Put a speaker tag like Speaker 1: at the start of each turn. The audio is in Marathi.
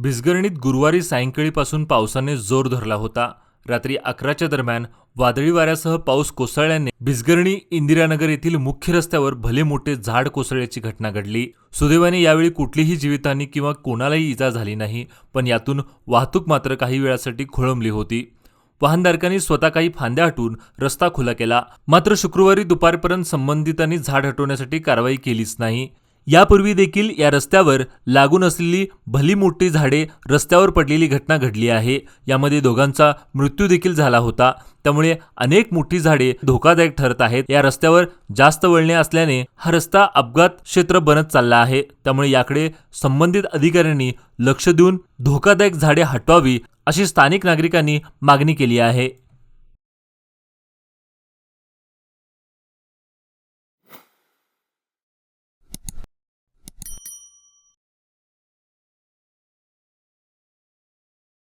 Speaker 1: भिसगर्णीत गुरुवारी सायंकाळीपासून पावसाने जोर धरला होता. रात्री अकराच्या दरम्यान वादळी वाऱ्यासह पाऊस कोसळल्याने भिसगर्णी इंदिरानगर येथील मुख्य रस्त्यावर भले मोठे झाड कोसळल्याची घटना घडली. सुदैवाने यावेळी कुठलीही जीवितहानी किंवा कोणालाही इजा झाली नाही पण यातून वाहतूक मात्र काही वेळासाठी खोळंबली होती. वाहनधारकांनी स्वतः काही फांद्या हटवून रस्ता खुला केला. मात्र शुक्रवारी दुपारपर्यंत संबंधितांनी झाड हटवण्यासाठी कारवाई केलीच नाही. यापूर्वी देखील या रस्त्यावर लागून असलेली भली मोठी झाडे रस्त्यावर पडलेली घटना घडली आहे. यामध्ये दोघांचा मृत्यू देखील झाला होता. त्यामुळे अनेक मोठी झाडे धोकादायक ठरत आहेत. या रस्त्यावर जास्त वळणे असल्याने हा रस्ता अपघात क्षेत्र बनत चालला आहे. त्यामुळे याकडे संबंधित अधिकाऱ्यांनी लक्ष देऊन धोकादायक झाडे हटवावी अशी स्थानिक नागरिकांनी मागणी केली आहे.